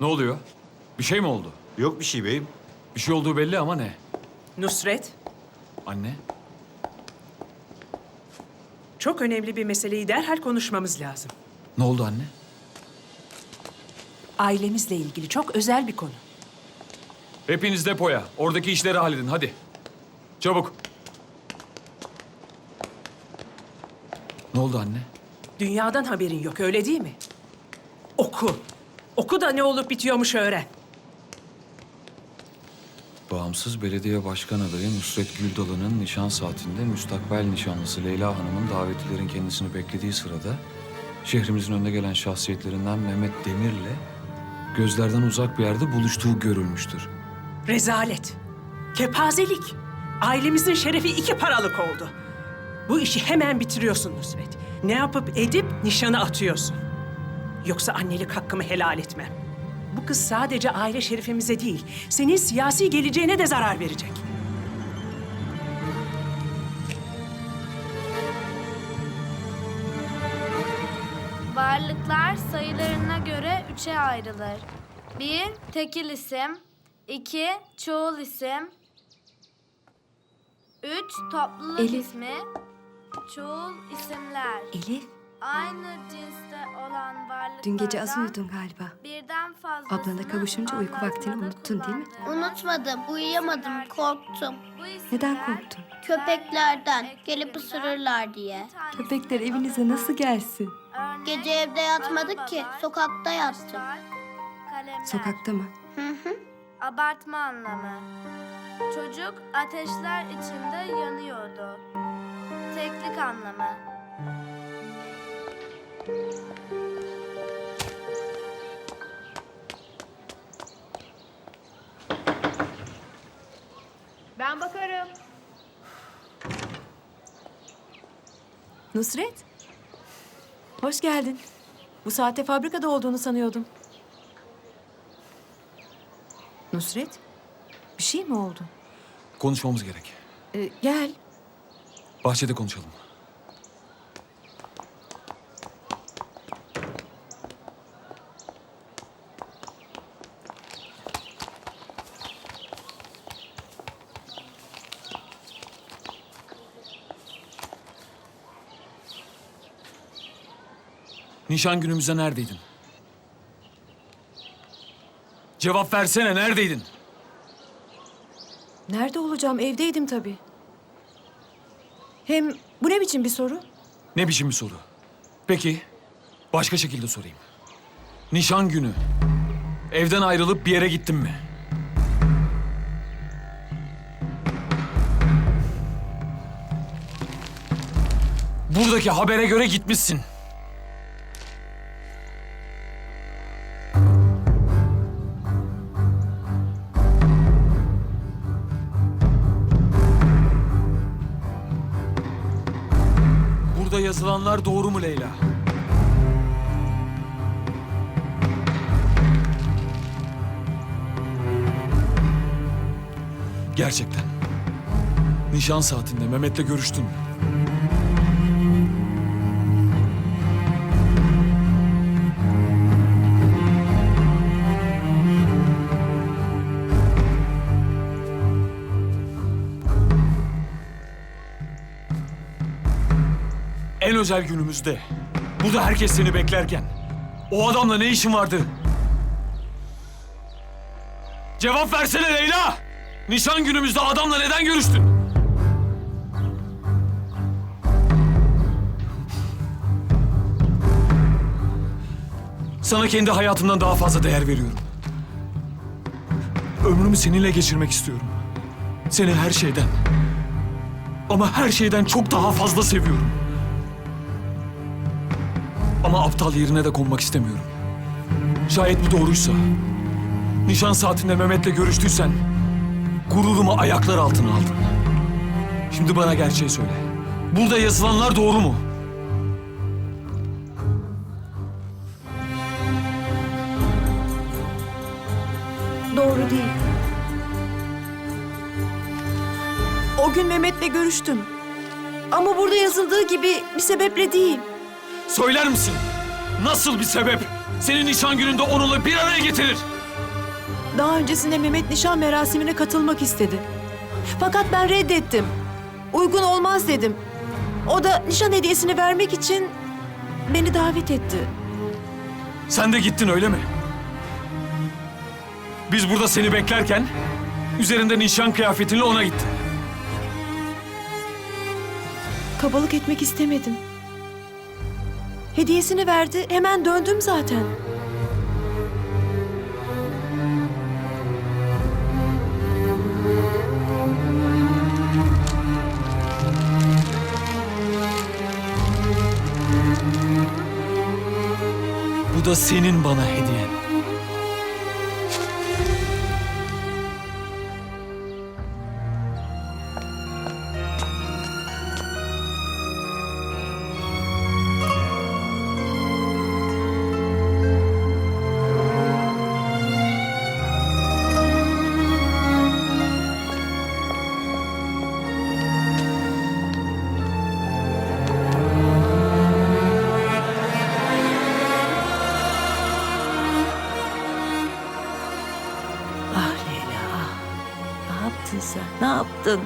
Ne oluyor? Bir şey mi oldu? Yok bir şey beyim. Bir şey olduğu belli ama ne? Nusret, Anne? çok önemli bir meseleyi derhal konuşmamız lazım. Ne oldu anne? Ailemizle ilgili çok özel bir konu. Hepiniz depoya. Oradaki işleri halledin hadi. Çabuk. Ne oldu anne? Dünyadan haberin yok, öyle değil mi? Oku. Oku da ne olup bitiyormuş öğren. Bağımsız belediye başkan adayı Nusret Güldalı'nın nişan saatinde müstakbel nişanlısı Leyla Hanım'ın davetlilerin kendisini beklediği sırada şehrimizin önde gelen şahsiyetlerinden Mehmet Demir'le gözlerden uzak bir yerde buluştuğu görülmüştür. Rezalet. Kepazelik. Ailemizin şerefi iki paralık oldu. Bu işi hemen bitiriyorsun Nusret. Ne yapıp edip nişanı atıyorsun. Yoksa annelik hakkımı helal etmem. Bu kız sadece aile şerefimize değil, senin siyasi geleceğine de zarar verecek. Varlıklar sayılarına göre üçe ayrılır. Bir, tekil isim. iki çoğul isim. Üç, topluluk Elif. ismi. Çoğul isimler. Elif, Aynı cinste olan varlıklardan... dün gece az uyudun galiba. Birden fazla Ablana kavuşunca uyku vaktini unuttun değil mi? Unutmadım, uyuyamadım, korktum. Neden korktun? Köpeklerden gelip ısırırlar diye. Köpekler evinize nasıl gelsin? Gece evde yatmadık ki, sokakta yattık. Sokakta mı? Abartma anlamı. Çocuk ateşler içinde yanıyordu. Teklik anlamı. Ben bakarım. Nusret. Hoş geldin. Bu saatte fabrikada olduğunu sanıyordum. Nusret. Bir şey mi oldu? Konuşmamız gerek. Ee, gel. Bahçede konuşalım. Nişan günümüzde neredeydin? Cevap versene neredeydin? Nerede olacağım? Evdeydim tabii. Hem bu ne biçim bir soru? Ne biçim bir soru? Peki, başka şekilde sorayım. Nişan günü. Evden ayrılıp bir yere gittin mi? Buradaki habere göre gitmişsin. Yazılanlar doğru mu Leyla? Gerçekten. Nişan saatinde Mehmet'le görüştün mü? Özel günümüzde. Burada herkes seni beklerken. O adamla ne işin vardı? Cevap versene Leyla! Nişan günümüzde adamla neden görüştün? Sana kendi hayatımdan daha fazla değer veriyorum. Ömrümü seninle geçirmek istiyorum. Seni her şeyden, ama her şeyden çok daha fazla seviyorum. Ama aptal yerine de konmak istemiyorum. Şayet bu doğruysa, nişan saatinde Mehmet'le görüştüysen, gururumu ayaklar altına aldın. Şimdi bana gerçeği söyle. Burada yazılanlar doğru mu? Doğru değil. O gün Mehmet'le görüştüm. Ama burada yazıldığı gibi bir sebeple değil. Söyler misin? Nasıl bir sebep? Senin nişan gününde onunla bir araya getirir. Daha öncesinde Mehmet nişan merasimine katılmak istedi. Fakat ben reddettim. Uygun olmaz dedim. O da nişan hediyesini vermek için beni davet etti. Sen de gittin öyle mi? Biz burada seni beklerken üzerinde nişan kıyafetinle ona gittin. Kabalık etmek istemedim. Hediyesini verdi, hemen döndüm zaten. Bu da senin bana hediyen. Sen? Ne yaptın?